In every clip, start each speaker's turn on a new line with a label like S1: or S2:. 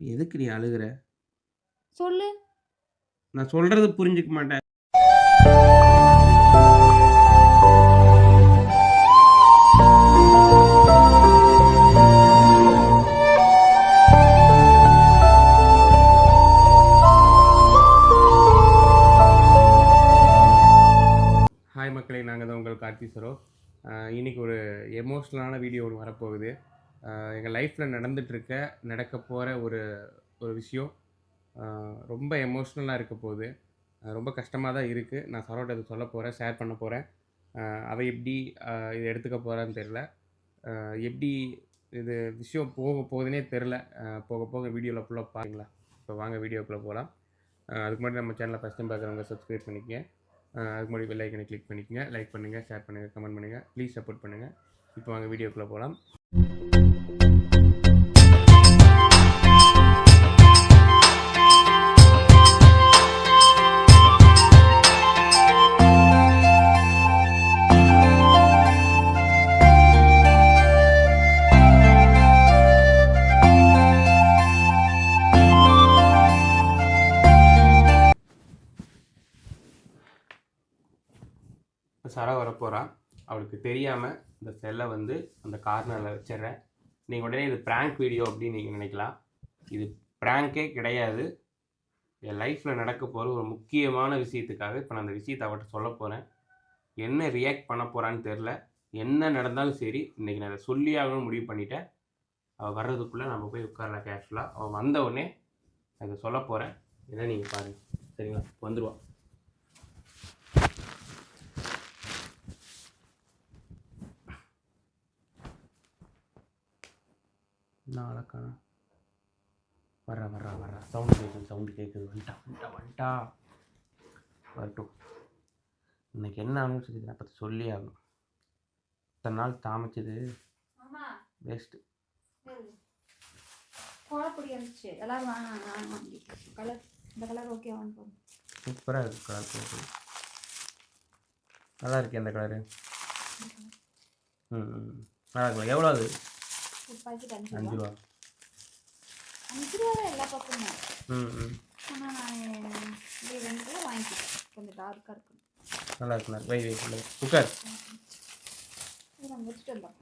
S1: எதுக்கு நீ அழுகுற?
S2: சொல்லு.
S1: நான் சொல்றது புரிஞ்சுக்க மாட்டேன். லைஃப்பில் நடந்துகிட்ருக்க நடக்க போகிற ஒரு ஒரு விஷயம் ரொம்ப எமோஷ்னலாக இருக்க போகுது. ரொம்ப கஷ்டமாக தான் இருக்குது நான் சரோட்ட அதை சொல்ல போகிறேன் ஷேர் பண்ண போகிறேன் அவள் எப்படி இதை எடுத்துக்க போகிறான்னு தெரில எப்படி இது விஷயம் போக போகுதுன்னே தெரில போக போக வீடியோவில் ஃபுல்லாக பாருங்களா இப்போ வாங்க வீடியோக்குள்ளே போகலாம் அதுக்கு முன்னாடி நம்ம சேனலை ஃபஸ்ட் டைம் பார்க்குறவங்க சப்ஸ்கிரைப் பண்ணிக்கங்க. அதுக்கு முன்னாடி பெல் ஐக்கனை கிளிக் பண்ணிக்கங்க. லைக் பண்ணுங்கள் ஷேர் பண்ணுங்கள் கமெண்ட் பண்ணுங்கள் ப்ளீஸ் சப்போர்ட் பண்ணுங்கள் இப்போ வாங்க வீடியோக்குள்ளே போகலாம் சரா வரப்போகிறா அவளுக்கு தெரியாமல் இந்த செல்லை வந்து அந்த கார்னரில் வச்சிடுறேன். நீங்கள் உடனே இது ப்ராங்க் வீடியோ அப்படின்னு நீங்கள் நினைக்கலாம். இது ப்ராங்கே கிடையாது. என் லைஃப்பில் நடக்க போகிற ஒரு முக்கியமான விஷயத்துக்காக இப்போ நான் அந்த விஷயத்தை அவர்கிட்ட சொல்ல போகிறேன் என்ன ரியாக்ட் பண்ண போகிறான்னு தெரில என்ன நடந்தாலும் சரி இன்றைக்கி நான் அதை சொல்லி ஆகணும்னு முடிவு பண்ணிட்டேன். அவள் வர்றதுக்குள்ளே நம்ம போய் உட்காரலாம் கேஷுவலாக அவள் வந்த உடனே நான் இதை சொல்ல போகிறேன் இதை நீங்கள் பாருங்கள் சரிங்களா? வந்துடுவான் வந்துடுவா நாளைக்கா வர்ற வர்றா வர்றா. சவுண்டு கேட்குது சவுண்டு கேட்குது வந்துட்டா வந்துட்டா வந்துட்டா. வரட்டும். இன்னைக்கு என்ன சொல்லி நான் பற்றி சொல்லி ஆகணும். இத்தனை நாள் தாமச்சது வேஸ்ட்டு
S2: கோலப்பொடி இருந்துச்சு. எல்லாரும் வாங்க கலர் இந்த கலர் ஓகே வாங்க
S1: சூப்பராக இருக்குது கலர் போட்டு நல்லா இருக்கு அந்த கலரு ம் ம். நல்லா இருக்கு எவ்வளோ அது?
S2: ஒரு பாக்கெட் அஞ்சு
S1: அஞ்சு
S2: ரூபா. அஞ்சு ரூபா தான் எல்லா பக்கமும்?
S1: ம் ம்.
S2: ஆனால் நான் இப்படி ரெண்டு ரூபா வாங்கிக்கிட்டேன். கொஞ்சம் டார்க்காக இருக்கும்.
S1: நல்லா இருக்கு நல்லா இருக்கு. வை வை உட்கார்.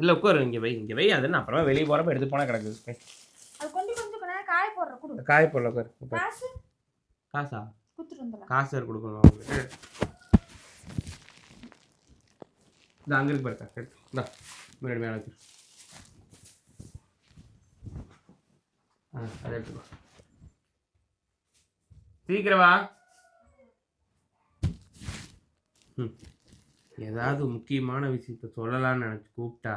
S1: இல்லை உட்கார். இங்கே வை இங்கே வை. அது அப்புறமா வெளியே போகிறப்ப எடுத்து போனால் கிடக்குது.
S2: அது கொஞ்சம் கொஞ்சம் காய போடுற கொடு.
S1: காய போடல உட்கார்.
S2: காசு?
S1: காசா?
S2: கொடுத்துட்டு
S1: காசு கொடுக்கணும்? அவங்களுக்கு இந்த அங்கே இருக்கு பாருக்கா முன்னாடி மேலே வச்சு ஆ அதை எடுத்துக்கோ சீக்கிரம் வா. ம் ஏதாவது முக்கியமான விஷயத்த சொல்லலாம்னு நினச்சி கூப்பிட்டா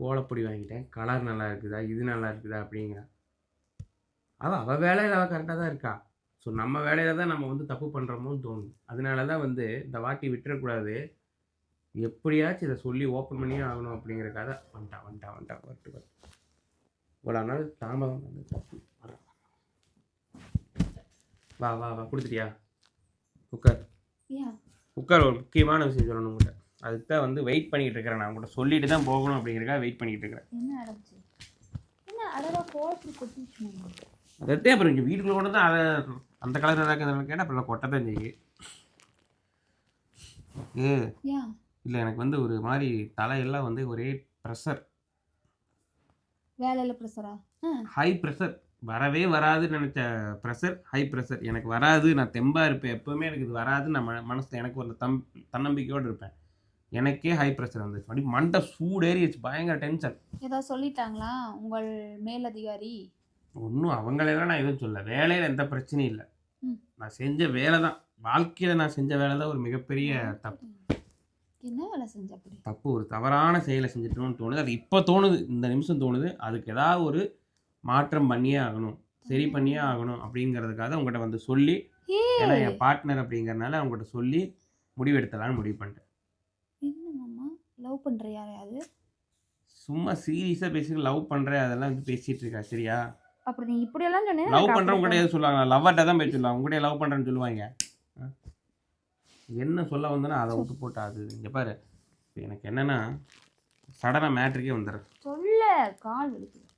S1: கோலப்பொடி வாங்கிட்டேன். கலர் நல்லா இருக்குதா? இது நல்லா இருக்குதா? அப்படிங்கிறா. அவள் அவள் வேலையில் அவள் கரெக்டாக தான் இருக்கா. ஸோ நம்ம வேலையில் தான் நம்ம வந்து தப்பு பண்ணுறோமோன்னு தோணும் அதனால தான் வந்து இந்த வாட்டி விட்டுறக்கூடாது. எப்படியாச்சும் இதை சொல்லி ஓப்பன் பண்ணியே ஆகணும் அப்படிங்கிறக்காக வந்துட்டா வந்துட்டா வந்துட்டா வரட்டு வரட்டு இவ்வளோ நாள் தாமதம் வந்து. வா வா வா கொடுத்துட்டியா? உட்கார்
S2: ஏன்
S1: உட்கார் ஒரு முக்கியமான விஷயம் சொல்லணும் உங்கள்கிட்ட அதுக்கு தான் வந்து வெயிட் பண்ணிக்கிட்டு இருக்கிறேன் நான். உங்கள்கிட்ட சொல்லிட்டு தான் போகணும் அப்படிங்கிறக்காக வெயிட் பண்ணிக்கிட்டு இருக்கிறேன். அதே அப்புறம் இங்கே வீட்டுக்குள்ள கொண்டு தான் அதை அந்த கலர் இருக்கிறது கேட்டால் அப்புறம் கொட்ட தான்
S2: ஏன்
S1: இல்லை எனக்கு வந்து ஒரு மாதிரி தலையெல்லாம் வந்து ஒரே ப்ரெஷர்
S2: வேலையில் ப்ரெஷரா
S1: ஹை ப்ரெஷர் வரவே வராதுன்னு நினச்ச ப்ரெஷர் ஹை ப்ரெஷர் எனக்கு வராது நான் தெம்பாக இருப்பேன். எப்போவுமே எனக்கு இது வராது நான் மனசில் எனக்கு ஒரு தம் தன்னம்பிக்கையோடு இருப்பேன். எனக்கே ஹை ப்ரெஷர் வந்துச்சு அப்படி மண்டை சூடேறிடுச்சு. பயங்கர டென்ஷன்
S2: ஏதாவது சொல்லிட்டாங்களா? உங்கள் மேலதிகாரி?
S1: ஒன்றும் அவங்களெல்லாம் நான் எதுவும் சொல்ல வேலையில் எந்த பிரச்சனையும் இல்லை. நான் செஞ்ச வேலை தான் வாழ்க்கையில் நான் செஞ்ச வேலை தான் ஒரு மிகப்பெரிய தப்பு.
S2: என்ன வேலை செஞ்ச அப்படி?
S1: தப்பு ஒரு தவறான செயலை செஞ்சுட்டோம்னு தோணுது. அது இப்போ தோணுது இந்த நிமிஷம் தோணுது. அதுக்கு ஏதாவது ஒரு மாற்றம் பண்ணியே ஆகணும். சரி பண்ணியே ஆகணும் அப்படிங்கிறதுக்காக உங்கள்கிட்ட வந்து சொல்லி ஏன்னா என் பார்ட்னர் அப்படிங்கறனால அவங்ககிட்ட சொல்லி முடிவெடுத்தலான்னு முடிவு பண்ணிட்டேன்.
S2: என்ன மாமா? லவ் பண்ற யாரையாவது
S1: சும்மா சீரியஸாக பேசி லவ் பண்ணுறேன் அதெல்லாம் வந்து பேசிகிட்டு இருக்கா சரியா?
S2: அப்படி நீ இப்படி எல்லாம் சொன்னே
S1: லவ் பண்ணுறவங்க கூட எதுவும் சொல்லுவாங்க லவ்வர்கிட்ட தான் போய் சொல்லுவாங்க உங்கள்கிட்ட லவ் பண்ணுறேன்னு சொல்லுவாங்க? என்ன சொல்ல வந்தேன்னா அதை விட்டு போட்டா அது. இங்கே பாரு. இப்ப எனக்கு என்னென்னா சடனாக மேட்ருக்கே வந்துடுறேன்
S2: சொல்ல கால் வலிக்குது.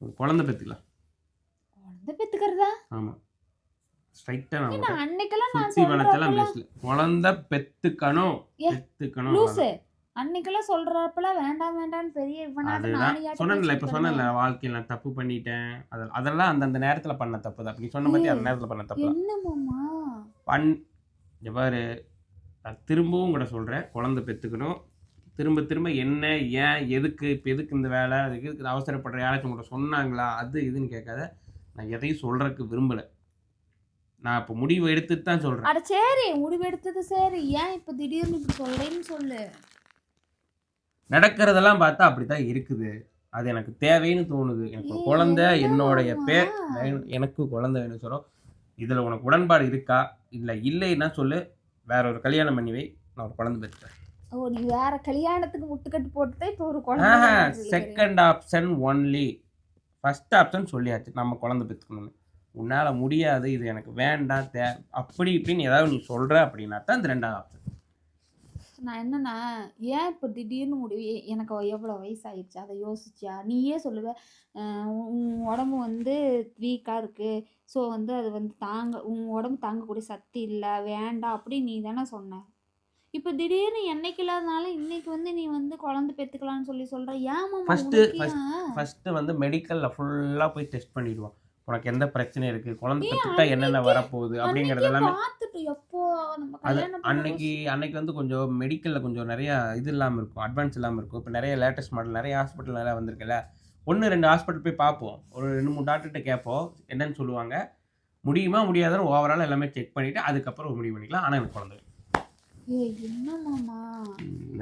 S1: ஒரு குழந்தை பெற்றுக்கலாம்
S2: குழந்தை பெத்துக்கிறதா?
S1: ஆமாம் ஸ்ட்ரைட்டாக நான்
S2: அன்னைக்கெல்லாம்
S1: வளர்த்தெல்லாம்
S2: சொல்றப்பெல்லாம்
S1: பேசல. குழந்தை பெத்துக்கணும்
S2: லூசு. அன்னைக்கெல்லாம் சொல்றப்பெல்லாம் வேண்டாம் வேண்டாம்னு பெரிய
S1: சொன்னேன்ல இப்போ சொன்னேன்ல. வாழ்க்கையில் நான் தப்பு பண்ணிட்டேன். அது அதெல்லாம் அந்தந்த நேரத்தில் பண்ண தப்பு தான் நீ சொன்ன பற்றி அந்த நேரத்தில் பண்ண தப்பு தான் பாரு நான் திரும்பவும் கூட சொல்கிறேன் குழந்தை பெற்றுக்கணும் திரும்ப திரும்ப என்ன ஏன் எதுக்கு இப்போ எதுக்கு இந்த வேலை அதுக்கு எதுக்கு அவசரப்படுற யாராச்சும் உங்கள்கிட்ட சொன்னாங்களா அது இதுன்னு கேட்காத. நான் எதையும் சொல்கிறதுக்கு விரும்பலை. நான் இப்போ முடிவு எடுத்துட்டு தான் சொல்கிறேன்
S2: அட சரி முடிவெடுத்தது சரி. ஏன் இப்ப திடீர்னு இப்படி சொல்றேன்னு சொல்லு.
S1: நடக்கிறதெல்லாம் பார்த்தா அப்படி தான் இருக்குது. அது எனக்கு தேவைன்னு தோணுது. எனக்கு ஒரு குழந்தை
S2: என்ன
S1: என்னுடைய? பேர் எனக்கு குழந்தை வேணும் சொல்கிறோம் இதில் உனக்கு உடன்பாடு இருக்கா? இல்லை இல்லைன்னா சொல்லு. வேற ஒரு கல்யாணம் பண்ணி வை. நான் ஒரு குழந்தை பெற்றுறேன்
S2: ஓ நீ வேற கல்யாணத்துக்கு முட்டுக்கட்டு போட்டுதான் இப்ப ஒரு குழந்தை.
S1: Second option only first option சொல்லியாச்சு. நம்ம குழந்தை பெற்றுக்கணும்னு. உன்னால் முடியாது. இது எனக்கு வேண்டாம். தே அப்படி இப்படின்னு ஏதாவது நீ சொல்கிற அப்படின்னா தான் இந்த ரெண்டாவது ஆப்ஷன்
S2: நான் என்னன்னா ஏன் இப்போ திடீர்னு முடிவு? எனக்கு எவ்வளோ வயசு ஆயிடுச்சு அதை யோசிச்சியா? நீயே சொல்லுவ. உன் உடம்பு வந்து வீக்காக இருக்கு. ஸோ வந்து அது வந்து தாங்க உன் உடம்பு தாங்கக்கூடிய சக்தி இல்லை வேண்டாம் அப்படி நீ தானே சொன்ன. இப்போ திடீர்னு என்னைக்கு இல்லாதனால இன்னைக்கு வந்து நீ வந்து குழந்தை பெற்றுக்கலாம்னு சொல்லி சொல்ற. ஏன் ஏன்?
S1: ஃபஸ்ட்டு வந்து மெடிக்கலில் ஃபுல்லாக போய் டெஸ்ட் பண்ணிடுவோம் உனக்கு எந்த பிரச்சனையும் இருக்குது குழந்தை பெற்றுட்டா என்னென்ன வரப்போகுது? அப்படிங்கிறது எல்லாமே அது அன்னைக்கு அன்னைக்கு வந்து கொஞ்சம் மெடிக்கலில் கொஞ்சம் நிறைய இது இல்லாமல் இருக்கும். அட்வான்ஸ் இல்லாமல் இருக்கும். இப்போ நிறைய லேட்டஸ்ட் மாடல் நிறைய ஹாஸ்பிட்டல் நிறையா வந்திருக்குல்ல. ஒன்று ரெண்டு ஹாஸ்பிட்டல் போய் பார்ப்போம். ஒரு ரெண்டு மூணு டாக்டர்கிட்ட கேட்போம். என்னன்னு சொல்லுவாங்க. முடியுமா முடியாதுன்னு ஓவரால் எல்லாமே செக் பண்ணிவிட்டு அதுக்கப்புறம் முடிவு பண்ணிக்கலாம். ஆனால் எனக்கு குழந்தை
S2: ஏய் என்ன மாமா?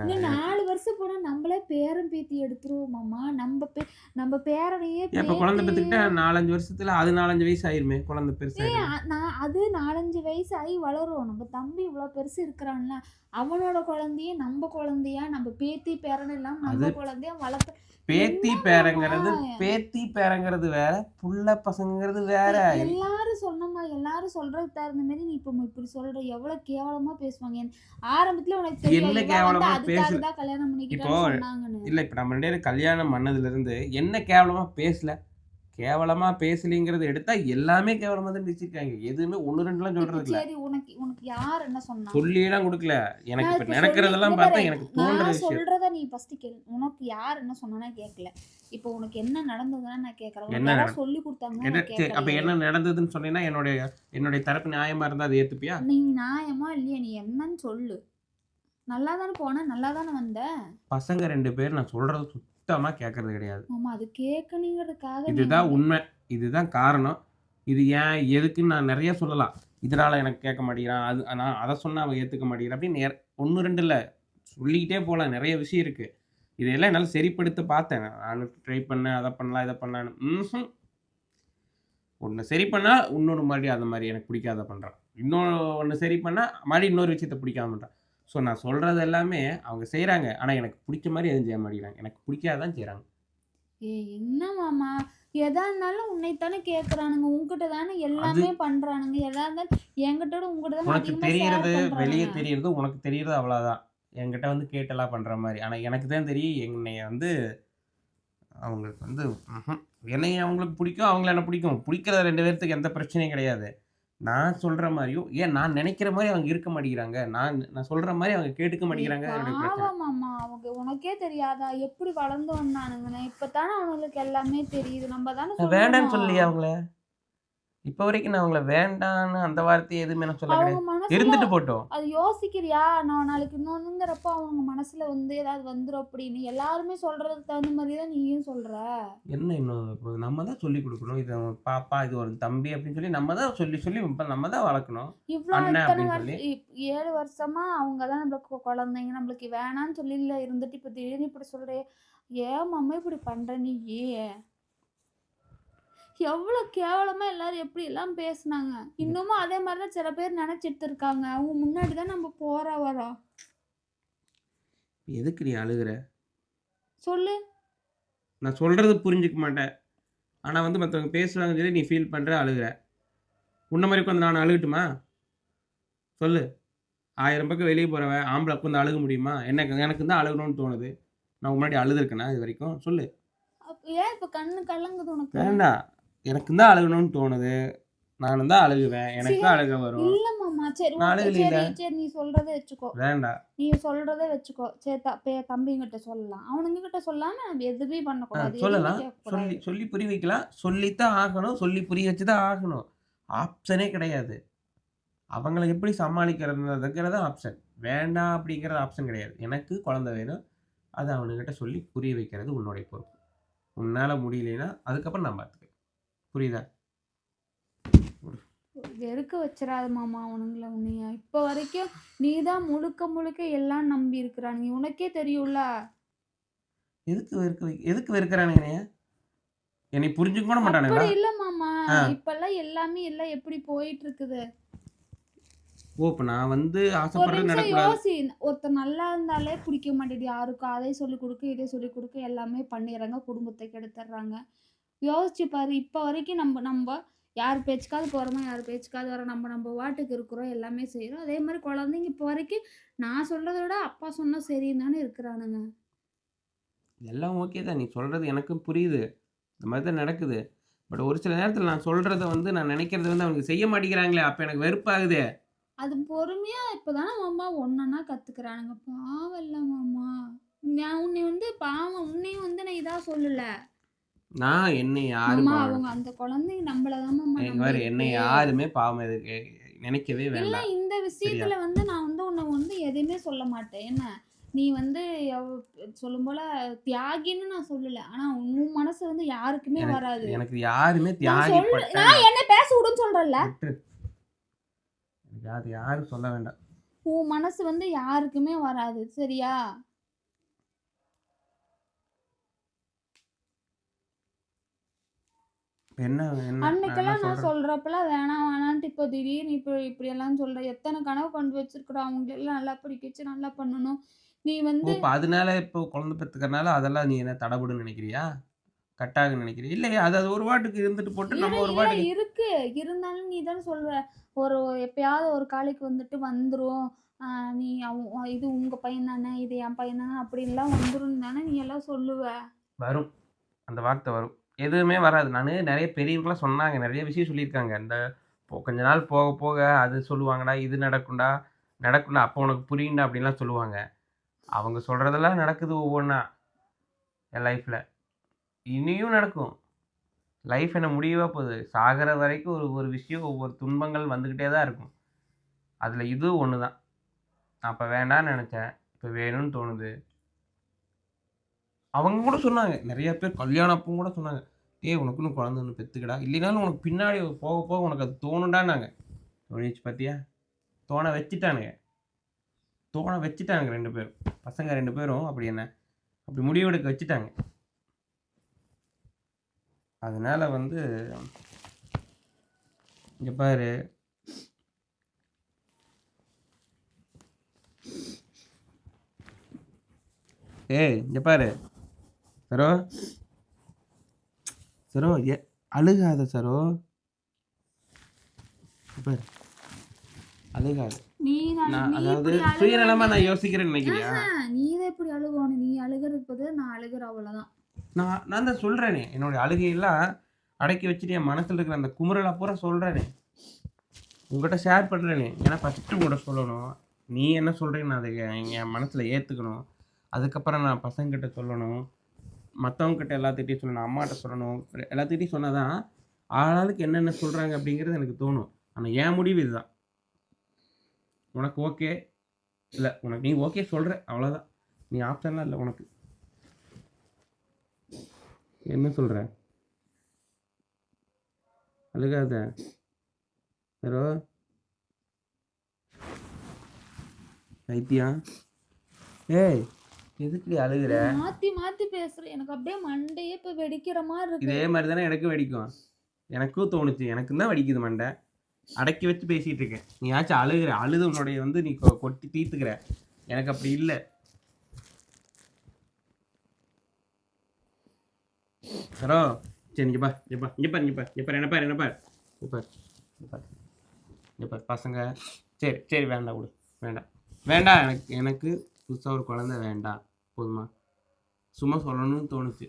S2: இன்னும் நாலு வருஷம் போனா நம்மளே பேரன் பேத்தி எடுத்துருவோம் மாமா. நம்ம பே நம்ம பேரனையே
S1: இப்போ குழந்தை நாலஞ்சு வருஷத்துல அது நாலஞ்சு வயசு ஆயிருமே குழந்தை
S2: நான் அது நாலஞ்சு வயசு ஆகி வளரும் நம்ம தம்பி இவ்வளவு பெருசு இருக்கிறான்ல அவனோட குழந்தைய நம்ம குழந்தையா நம்ம பேத்தி பேரன் எல்லாம் நம்ம குழந்தையா வளர்த்து
S1: பேத்தி பேரங்கிறது? பேத்தி பேரங்கிறது வேற புள்ள பசங்கிறது வேற.
S2: எல்லாரும் சொன்னமா எல்லாரும் சொல்றது தகுந்த மாதிரி நீ இப்ப இப்படி சொல்ற. எவ்வளவு கேவலமா பேசுவாங்க. ஆரம்பத்துல உனக்கு
S1: என்ன கேவலமா
S2: அதுக்காக
S1: பேசு-
S2: தான் கல்யாணம்
S1: இப்போ
S2: பண்ணிக்கிட்டான்னு சொன்னாங்கன்னு.
S1: இல்ல இப்ப நம்ம ரெண்டு பேரும் கல்யாணம் பண்ணதுல இருந்து என்ன கேவலமா பேசல? கேவலமா பேசலிங்கிறது எடுத்தா எல்லாமே கேவலமா தான் பேசிருக்காங்க எதுவுமே ஒண்ணு ரெண்டுலாம் சொல்றது இல்ல.
S2: சரி உனக்கு உனக்கு யார் என்ன சொன்னா?
S1: சொல்லியெல்லாம் கொடுக்கல. எனக்கு இப்ப
S2: சொல்லி-
S1: பார்த்தா எனக்கு தோன்ற
S2: சொல்றத நீ ஃபர்ஸ்ட் கேளு. உனக்கு யார் என்ன சொன்னா கேட்கல இப்போ உனக்கு என்ன நடந்ததுன்னா நான் கேட்கறேன்
S1: என்ன?
S2: சொல்லி
S1: சரி, அப்ப. என்ன நடந்ததுன்னு சொன்னீங்கன்னா என்னுடைய என்னுடைய தரப்பு நியாயமா இருந்தா அதை ஏத்துப்பியா?
S2: நீ நியாயமா இல்லையா? நீ என்னன்னு சொல்லு. நல்லா தானே போன? நல்லா தானே வந்த?
S1: பசங்க ரெண்டு பேர் நான் சொல்றது சுத்தமா கேட்கறது கிடையாது.
S2: ஆமா அது கேட்கணுங்கிறதுக்காக நீ
S1: இதுதான் உண்மை. இதுதான் காரணம். இது ஏன் எதுக்குன்னு நான் நிறைய சொல்லலாம். இதனால எனக்கு கேட்க மாட்டேங்கிறான். அது நான் அதை சொன்னா அவன் ஏத்துக்க மாட்டேங்கிறான் அப்படின்னு ஒன்று ரெண்டு இல்லை. சொல்லிக்கிட்டே போகலாம் நிறைய விஷயம் இருக்கு. இதெல்லாம் என்னால் சரிப்படுத்த பார்த்தேன். நான் ட்ரை பண்ணேன் அதை பண்ணலாம் இதை பண்ணலான்னு ஒன்று சரி பண்ணால் இன்னொன்று மறுபடியும் அந்த மாதிரி எனக்கு பிடிக்காத பண்ணுறான் இன்னொன்று ஒன்று சரி பண்ணால் மறுபடியும் இன்னொரு விஷயத்த பிடிக்காம பண்ணுறான் ஸோ நான் சொல்கிறது எல்லாமே அவங்க செய்கிறாங்க ஆனால் எனக்கு பிடிச்ச மாதிரி எதுவும் செய்ய மாட்டேங்கிறாங்க. எனக்கு பிடிக்காதான் செய்கிறாங்க
S2: ஏய் என்ன மாமா? எதா இருந்தாலும் உன்னைத்தானே கேக்குறானுங்க. உன்கிட்ட தானே எல்லாமே பண்றானுங்க. எதா இருந்தாலும் என்கிட்ட உங்ககிட்ட தானே
S1: உனக்கு தெரியறது வெளியே. தெரியறது உனக்கு தெரியறது அவ்வளோதான் என்கிட்ட வந்து கேட்டெல்லாம் பண்ணுற மாதிரி. ஆனால் எனக்கு தான் தெரியும் என்னைய வந்து அவங்களுக்கு வந்து. என்னைய அவங்களுக்கு பிடிக்கும் அவங்கள என்ன பிடிக்கும்? பிடிக்கிற ரெண்டு பேர்த்துக்கு எந்த பிரச்சனையும் கிடையாது. நான் சொல்கிற மாதிரியும் ஏன் நான் நினைக்கிற மாதிரி அவங்க இருக்க மாட்டேங்கிறாங்க? நான் நான் சொல்கிற மாதிரி அவங்க கேட்டுக்க மாட்டேங்கிறாங்க
S2: மாமா அவங்க உனக்கே தெரியாதா? எப்படி வளர்ந்து வந்தானுங்கன்னு? இப்பதானே அவனுங்களுக்கு எல்லாமே தெரியுது. நம்ம தானே சொல்லணும்.
S1: சொல்லலையே அவங்கள? இப்போ வரைக்கும் நான் அவங்கள வேண்டான்னு அந்த வார்த்தையை எதுவுமே நான் சொல்ல கிடையாது. இருந்துட்டு போட்டோம்.
S2: அது யோசிக்கிறியா? நான் நாளைக்கு இன்னொன்னுங்கிறப்ப அவங்க மனசுல வந்து ஏதாவது வந்துரும் அப்படின்னு. எல்லாருமே சொல்றதுக்கு தகுந்த மாதிரி தான் நீயும் சொல்ற?
S1: என்ன இன்னும்? நம்ம தான் சொல்லி கொடுக்கணும். இது பாப்பா இது ஒரு தம்பி அப்படின்னு சொல்லி நம்ம தான் சொல்லி சொல்லி நம்ம தான் வளர்க்கணும்.
S2: இவ்வளோ ஏழு வருஷமா அவங்க தான் நம்மளுக்கு குழந்தைங்க. நம்மளுக்கு வேணான்னு சொல்லி இல்ல இருந்துட்டு இப்போ திடீர்னு இப்படி சொல்றே. ஏன் மாமா இப்படி பண்ற நீ? ஏன்? எவ்வளோ கேவலமா எல்லாரும் எப்படி எல்லாம் பேசுனாங்க. இன்னமும் அதே மாதிரி தான் சில பேர் நினைச்சிட்டு இருக்காங்க அவங்க முன்னாடி தான் நம்ம போற வரோம்
S1: எதுக்கு நீ அழுகுற?
S2: சொல்லு.
S1: நான் சொல்றது புரிஞ்சுக்க மாட்டேன். ஆனா வந்து மற்றவங்க பேசுவாங்கன்னு சொல்லி நீ ஃபீல் பண்ற அழுகுற. உன்ன மாதிரி உட்காந்து நான் அழுகட்டுமா? சொல்லு. ஆயிரம் பக்கம் வெளியே போறவன் ஆம்பளை உட்காந்து அழுக முடியுமா? எனக்கு எனக்கு தான் அழுகணும்னு தோணுது. நான் முன்னாடி அழுதுருக்கேனா இது வரைக்கும்? சொல்லு.
S2: ஏன் இப்ப கண்ணு கலங்குது உனக்கு?
S1: வேண்டாம். எனக்கு தான் அழுகணும்னு தோணுது. நானும் தான் அழுகுவேன் எனக்கும் அழுக வரும்.
S2: இல்ல மாமா சரி
S1: நான்
S2: உனக்கு-
S1: அழுகலைல.
S2: சரி சரி நீ சொல்றதை வச்சுக்கோ.
S1: வேண்டாம்
S2: நீ சொல்றதை வச்சுக்கோ. சரி த- பே- தம்பிங்கிட்ட சொல்லலாம். அவனுங்க கிட்ட சொல்லாம எதுவுமே
S1: ஆ,
S2: பண்ணக்கூடாது எதுவுமே
S1: சொல்லலாம்.
S2: கேட்கக்கூடாது.
S1: சொல்லி சொல்லி புரிய வைக்கலாம். சொல்லித்தான் ஆகணும். சொல்லி புரிய வச்சு தான் ஆகணும் ஆப்ஷனே கிடையாது. அவங்கள எப்படி சமாளிக்கிறதுங்கிறது ஆப்ஷன் வேண்டாம் அப்படிங்கிறது ஆப்ஷன் கிடையாது. எனக்கு குழந்தை வேணும். அது அவனுக்கிட்ட சொல்லி புரிய வைக்கிறது உன்னுடைய பொறுப்பு. உன்னால் முடியலைன்னா அதுக்கப்புறம் நான் பார்த்துக்கிறேன் புரியுதா?
S2: வெறுக்க வச்சிடாத மாமா அவனுங்கள உன்னைய. இப்ப வரைக்கும் நீ தான் முழுக்க முழுக்க எல்லாம் நம்பி இருக்கிறானுங்க. உனக்கே தெரியும்ல?
S1: எதுக்கு வெறுக்க எதுக்கு வெறுக்கிறானுங்க? என்னை புரிஞ்சுக்க கூட மாட்டானுங்களா
S2: அப்படி இல்ல மாமா. இப்பெல்லாம் எல்லாமே எல்லாம் எப்படி போயிட்டு இருக்குது
S1: ஓ இப்போ நான் வந்து ஆசைப்படுறது நடக்கூடாது
S2: ஒருத்தர் நல்லா இருந்தாலே பிடிக்க மாட்டேங்குது யாருக்கும் அதை சொல்லி கொடுக்க இதை சொல்லி கொடுக்க எல்லாமே பண்ணிடுறாங்க. குடும்பத்தை கெடுத்துடுறாங்க. யோசிச்சு பாரு இப்போ வரைக்கும் நம்ம நம்ம யார் பேச்சுக்காவது போகிறோமோ யார் பேச்சுக்காவது வரோம் நம்ம நம்ம வாட்டுக்கு இருக்கிறோம் எல்லாமே செய்கிறோம் அதே மாதிரி குழந்தைங்க இப்போ வரைக்கும் நான் சொல்கிறத விட அப்பா சொன்னா சரின்னு தானே இருக்கிறானுங்க.
S1: எல்லாம் ஓகே தான். நீ சொல்கிறது எனக்கும் புரியுது. இந்த மாதிரி தான் நடக்குது. பட் ஒரு சில நேரத்தில் நான் சொல்கிறத வந்து நான் நினைக்கிறத வந்து அவங்க செய்ய மாட்டேங்கிறாங்களே அப்போ எனக்கு வெறுப்பாகுதே.
S2: அது பொறுமையா இப்போதானே மாமா ஒன்றா கற்றுக்குறானுங்க பாவம் இல்லை மாமா. நான் உன்னை வந்து பாவம் உன்னையும் வந்து நான் இதாக சொல்லலை.
S1: நான் என்னை யாரும்
S2: அவங்க அந்த குழந்தைங்க நம்மளதான் மாமா
S1: எங்க என்னை. யாருமே பாவம் எதுக்கு நினைக்கவே
S2: இல்ல
S1: வேண்டாம்.
S2: இந்த விஷயத்துல வந்து நான் வந்து உன்னை வந்து எதையுமே சொல்ல மாட்டேன். என்ன? நீ வந்து எவ்- சொல்லும் போல தியாகின்னு நான் சொல்லல. ஆனா உன் மனசு வந்து யாருக்குமே வராது.
S1: எனக்கு யாருமே
S2: நான்
S1: தியாகி
S2: சொல்ல
S1: பட்ட
S2: நான் என்ன பேச விடுன்னு சொல்றேன்ல?
S1: விட்டு எனக்கு அது யாரும் சொல்ல வேண்டாம்.
S2: உன் மனசு வந்து யாருக்குமே வராது. சரியா?
S1: என்ன
S2: அன்னைக்கெல்லாம் நான் சொல்றப்பெல்லாம் வேணாம் வேணான்ட்டு இப்போ திடீர்னு இப்போ இப்படி எல்லாம் சொல்ற. எத்தனை கனவு கொண்டு வச்சிருக்கிறோம் அவங்க எல்லாம் நல்லா படிக்க வச்சு நல்லா பண்ணணும். நீ வந்து
S1: இப்போ அதனால இப்போ குழந்தை பெற்றுக்கறனால அதெல்லாம் நீ என்ன தடபுடுன்னு நினைக்கிறியா? கட்டாக நினைக்கிறியா? இல்லையா அது அது ஒரு வாட்டுக்கு இருந்துட்டு போட்டு நம்ம ஒரு வாட்டுக்கு
S2: இருக்கு. இருந்தாலும் நீ தான் சொல்ற. ஒரு எப்பயாவது ஒரு காலைக்கு வந்துட்டு வந்துரும். நீ இது உங்க பையன் தானே இது என் பையன் தானே அப்படின்லாம் வந்துரும் தானே நீ எல்லாம் சொல்லுவ.
S1: வரும். அந்த வார்த்தை வரும். எதுவுமே வராது. நான் நிறைய பெரியவங்களாம் சொன்னாங்க. நிறைய விஷயம் சொல்லியிருக்காங்க. இந்த இப்போ கொஞ்ச நாள் போக போக அது சொல்லுவாங்கடா இது நடக்கும்டா நடக்கும்டா அப்போ உனக்கு புரியுண்டா அப்படின்லாம் சொல்லுவாங்க. அவங்க சொல்கிறதெல்லாம் நடக்குது ஒவ்வொன்றா என் லைஃப்பில் இனியும் நடக்கும். லைஃப் என்ன முடியவே போகுது? சாகிற வரைக்கும் ஒரு ஒரு விஷயம் ஒவ்வொரு துன்பங்கள் வந்துக்கிட்டே தான் இருக்கும். அதில் இது ஒன்று தான் நான் அப்போ வேண்டான்னு நினச்சேன். இப்போ வேணும்னு தோணுது. அவங்க கூட சொன்னாங்க. நிறைய பேர் கல்யாணம் அப்பவும் கூட சொன்னாங்க. ஏய் உனக்கு இன்னும் குழந்தை ஒன்று பெற்றுக்கடா இல்லைனாலும் உனக்கு பின்னாடி போக போக உனக்கு அது தோணுண்டானாங்க தோணிச்சு பார்த்தியா தோண வச்சுட்டானுங்க. தோண வச்சுட்டாங்க ரெண்டு பேரும். பசங்க ரெண்டு பேரும் அப்படி என்ன? அப்படி முடிவெடுக்க வச்சுட்டாங்க. அதனால் வந்து இங்கே பாரு. ஏய் இங்கே பாரு. சரோ. சரோ ஏ அழுகாத சரோ. பாரு. அழுகாத. அதாவது சுயநலமா நான் யோசிக்கிறேன்னு நினைக்கிறியா?
S2: நீ தான் இப்படி அழுகணும் நீ அழுகிறதுக்கு பதில் நான் அழுகிற அவ்வளவுதான்.
S1: நான் நான் தான் சொல்கிறேனே என்னுடைய அழுகையெல்லாம் அடக்கி வச்சுட்டு என் மனசில் இருக்கிற அந்த குமுறலை பூரா சொல்கிறேனே உங்கள்கிட்ட ஷேர் பண்ணுறேனே ஏன்னா ஃபஸ்ட்டு உங்கள்கிட்ட சொல்லணும். நீ என்ன சொல்கிறீங்கன்னு நான் அதை என் மனசில் ஏற்றுக்கணும் அதுக்கப்புறம் நான் பசங்கக்கிட்ட சொல்லணும். மற்றவங்ககிட்ட எல்லாத்திட்டையும் சொல்லணும் அம்மாட்ட சொல்லணும். எல்லாத்திட்டையும் சொன்னால் தான் ஆளாளுக்கு என்னென்ன சொல்கிறாங்க அப்படிங்கிறது எனக்கு தோணும். ஆனால் என் முடிவு இதுதான். உனக்கு ஓகே இல்லை உனக்கு நீ ஓகே சொல்கிற அவ்வளோதான் நீ ஆப்ஷன்லாம் இல்லை உனக்கு. என்ன சொல்கிற அழுகாத. ஹலோ வைத்தியா ஏய் எதுக்கு அழுகுற?
S2: மாத்தி மாத்தி பேசுற. எனக்கு அப்படியே மண்டையே இப்ப வெடிக்கிற மாதிரி இருக்கு.
S1: இதே மாதிரி தானே எனக்கும் வெடிக்கும். எனக்கும் தோணுச்சு. எனக்கு தான் வெடிக்குது மண்டை. அடக்கி வச்சு பேசிட்டு இருக்கேன். நீ ஆச்சும் அழுகுற. அழுது உன்னுடைய வந்து நீ கொ- கொட்டி தீர்த்துக்கிற எனக்கு அப்படி இல்லை. ஹலோ சரி இங்கே பார். இங்கே பார். இங்கே பார் இங்கே பார். இங்கே பார். என்ன பார்? என்ன பார்? இங்கே பார். இங்கே பார். இங்கே பார். பசங்க. சரி சரி வேண்டாம் விடு. வேண்டாம். வேண்டாம். எனக்கு எனக்கு புதுசாக ஒரு குழந்தை வேண்டாம் போதுமா? சும்மா சொல்லணும்னு தோணுச்சு.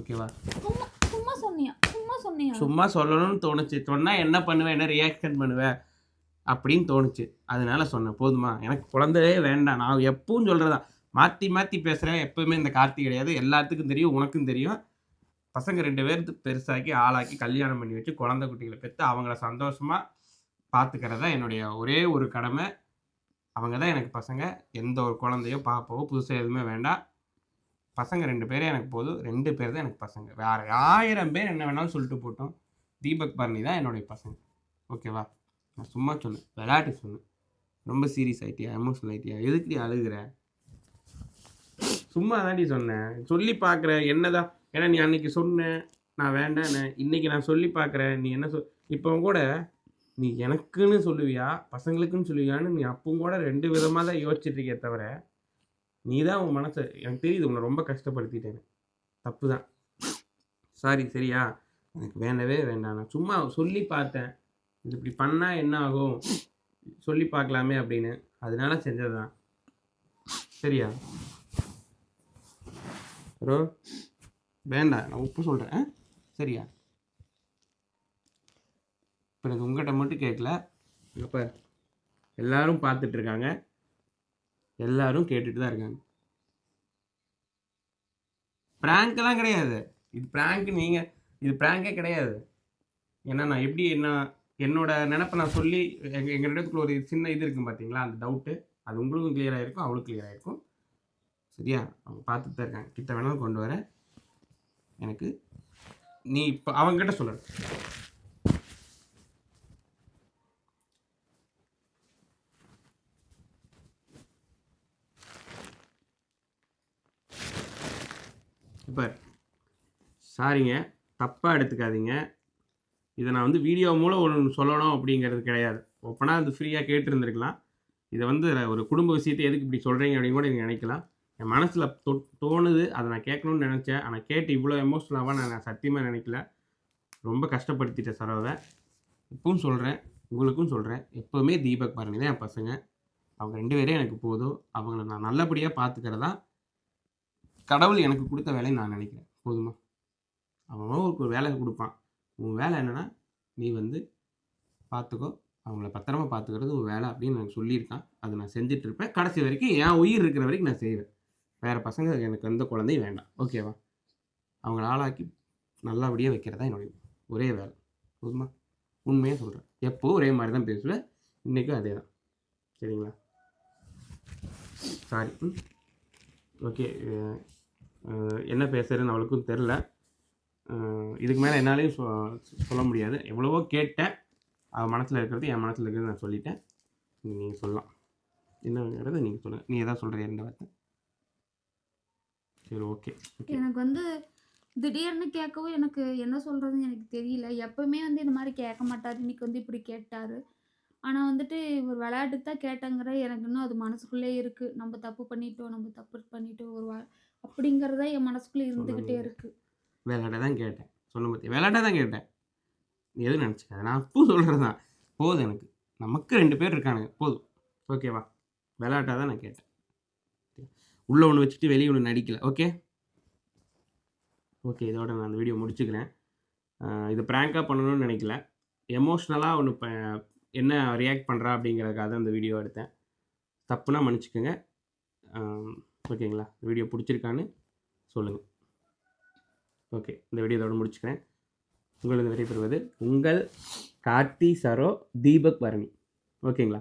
S1: ஓகேவா
S2: சும்மா சும்மா சொன்னியா? சும்மா சொன்னியா?
S1: சும்மா சொல்லணும்னு தோணுச்சு. சொன்னால் என்ன பண்ணுவேன்? என்ன ரியாக்ஷன் பண்ணுவேன்? அப்படின்னு தோணுச்சு. அதனால சொன்னேன் போதுமா? எனக்கு குழந்தையே வேண்டாம். நான் எப்பவும் சொல்கிறதா மாற்றி மாற்றி பேசுகிறேன் எப்பவுமே இந்த கார்த்தி கிடையாது. எல்லாத்துக்கும் தெரியும் உனக்கும் தெரியும். பசங்க ரெண்டு பேருக்கு பெருசாக்கி ஆளாக்கி கல்யாணம் பண்ணி வச்சு குழந்தை குட்டிகளை பெற்று அவங்கள சந்தோஷமாக பார்த்துக்கிறதா என்னுடைய ஒரே ஒரு கடமை. அவங்க தான் எனக்கு பசங்க. எந்த ஒரு குழந்தையோ பாப்பாவோ புதுசாக எதுவுமே வேண்டாம். பசங்க ரெண்டு பேரே எனக்கு போதும். ரெண்டு பேர் தான் எனக்கு பசங்க. வேறு ஆயிரம் பேர் என்ன வேணாலும் சொல்லிட்டு போட்டோம். தீபக் பரணி தான் என்னுடைய பசங்க. ஓகேவா? நான் சும்மா சொன்னேன். விளையாட்டு சொன்னேன். ரொம்ப சீரியஸ் ஆகிட்டியா எமோஷனல் ஆகிட்டியா எதுக்கு நீ அழுகுற? சும்மா தாண்டி சொன்னேன். சொல்லி பார்க்குற என்னதான்? ஏன்னா நீ அன்னைக்கு சொன்ன நான் வேண்டானே இன்னைக்கு நான் சொல்லி பார்க்குறேன் நீ என்ன சொல் இப்போ கூட நீ எனக்குன்னு சொல்லுவியா? பசங்களுக்குன்னு சொல்லுவியான்னு நீ அப்பவும் கூட ரெண்டு விதமாக தான் யோசிச்சுட்டு இருக்கே தவிர நீ தான் உன் மனசை எனக்கு தெரியுது உன்னை ரொம்ப கஷ்டப்படுத்திட்டேன் தப்பு தான் சாரி சரியா? எனக்கு வேண்டவே வேண்டாம். நான் சும்மா சொல்லி பார்த்தேன். இது இப்படி பண்ணால் என்ன ஆகும்? சொல்லி பார்க்கலாமே அப்படின்னு. அதனால செஞ்சது தான் சரியா? ரோ வேண்டாம் நான் உப்பு சொல்கிறேன் சரியா? இப்போ எனக்கு உங்கள்கிட்ட மட்டும் கேட்கல அப்போ பாரு எல்லாரும் பார்த்துட்டு எல்லாரும் கேட்டுட்டு தான் இருக்காங்க. ப்ராங்க்லாம் கிடையாது. இது ப்ராங்க் நீங்கள் இது ப்ராங்கே கிடையாது. ஏன்னா நான் எப்படி என்ன என்னோட நினப்பை நான் சொல்லி எங்கள் எங்கள் இடத்துக்குள்ள ஒரு சின்ன இது இருக்கும் பார்த்தீங்களா அந்த டவுட்டு அது உங்களுக்கும் clear ஆகிருக்கும் அவளுக்கும் clear ஆகிருக்கும் சரியா? அவங்க பார்த்துட்டு தான் இருக்காங்க. கிட்ட வேணாலும் கொண்டு வரேன். எனக்கு நீ இப்போ அவங்ககிட்ட சொல்லணும் இப்போ சாரிங்க தப்பாக எடுத்துக்காதீங்க. இதை நான் வந்து வீடியோ மூலம் ஒன்று சொல்லணும் அப்படிங்கிறது கிடையாது. ஓப்பனாக அது ஃப்ரீயாக கேட்டுருந்துருக்கலாம். இதை வந்து ஒரு குடும்ப விஷயத்தை எதுக்கு இப்படி சொல்கிறீங்க அப்படின்னு கூட நீங்கள் நினைக்கலாம். என் மனசில் தோ தோணுது. அதை நான் கேட்கணும்னு நினச்சேன். ஆனால் கேட்டு இவ்வளோ எமோஷ்னலாக நான் நான் சத்தியமாக நினைக்கல. ரொம்ப கஷ்டப்படுத்திட்டேன் சரவை இப்பவும் சொல்கிறேன் உங்களுக்கும் சொல்கிறேன் எப்போவுமே தீபக் பாருங்க. தான் என் பசங்க. அவங்க ரெண்டு பேரும் எனக்கு போதும். அவங்கள நான் நல்லபடியாக பார்த்துக்கிறதா கடவுள் எனக்கு கொடுத்த வேலையை நான் நினைக்கிறேன். போதுமா? அவன் ஒரு வேலை கொடுப்பான். உன் வேலை என்னென்னா நீ வந்து பார்த்துக்கோ அவங்கள பத்திரமா பார்த்துக்கிறது ஒரு வேலை அப்படின்னு எனக்கு சொல்லியிருக்கான். அதை நான் செஞ்சிட்ருப்பேன் கடைசி வரைக்கும் என் உயிர் இருக்கிற வரைக்கும் நான் செய்வேன். வேறு பசங்க எனக்கு எந்த குழந்தையும் வேண்டாம். ஓகேவா அவங்கள ஆளாக்கி நல்லபடியாக வைக்கிறதா என்னுடைய ஒரே வேலை. போதுமா? உண்மையாக சொல்கிறேன் எப்போவும் ஒரே மாதிரி தான் பேசுவேன் இன்றைக்கும் அதே தான். சரிங்களா? சாரி ம். ஓகே என்ன பேசுகிறேன்னு அவளுக்கும் தெரில இதுக்கு மேலே என்னாலையும் சொ சொல்ல முடியாது. எவ்வளவோ கேட்டேன். அவள் மனசில் இருக்கிறது என் மனசில் இருக்கிறது நான் சொல்லிட்டேன். நீங்கள் சொல்லலாம். என்னங்கிறத நீங்கள் சொல்லுங்கள் நீ எதாவது சொல்கிற ரெண்டு வார்த்தை? சரி ஓகே
S2: எனக்கு வந்து திடீர்னு கேட்கவும் எனக்கு என்ன சொல்கிறதுன்னு எனக்கு தெரியல. எப்பவுமே வந்து இந்த மாதிரி கேட்க மாட்டார். இன்னைக்கு வந்து இப்படி கேட்டார். ஆனால் வந்துட்டு ஒரு விளையாட்டுக்கு தான் கேட்டேங்கிற எனக்கு இன்னும் அது மனசுக்குள்ளே இருக்குது நம்ம தப்பு பண்ணிட்டோம் நம்ம தப்பு பண்ணிட்டோம் ஒரு வா அப்படிங்கிறத என் மனசுக்குள்ளே இருந்துக்கிட்டே. இருக்குது
S1: விளையாட தான் கேட்டேன். சொல்ல பற்றி விளையாட தான் கேட்டேன். நீ எதுவும் நினச்சிக்காத. நான் அப்பவும் சொல்கிறது தான் போதும் எனக்கு. நமக்கு ரெண்டு பேர் இருக்கானுங்க. போதும். ஓகேவா விளையாட்டாக தான் நான் கேட்டேன். உள்ளே ஒன்று வச்சுட்டு வெளியே ஒன்று நடிக்கல. ஓகே ஓகே இதோட நான் அந்த வீடியோ முடிச்சுக்கிறேன். இது ப்ராங்காக பண்ணணும்னு நினைக்கல. எமோஷ்னலாக ஒன்று ப என்ன ரியாக்ட் பண்ணுறா அப்படிங்கிறதுக்காக தான் இந்த வீடியோ எடுத்தேன். தப்புனா மன்னிச்சுக்கோங்க. ஓகேங்களா வீடியோ பிடிச்சிருக்கான்னு சொல்லுங்கள் ஓகே இந்த வீடியோ இதோட முடிச்சுக்கிறேன். உங்களது விடைபெறுவது உங்கள் கார்த்தி சரோ தீபக் பரணி. ஓகேங்களா?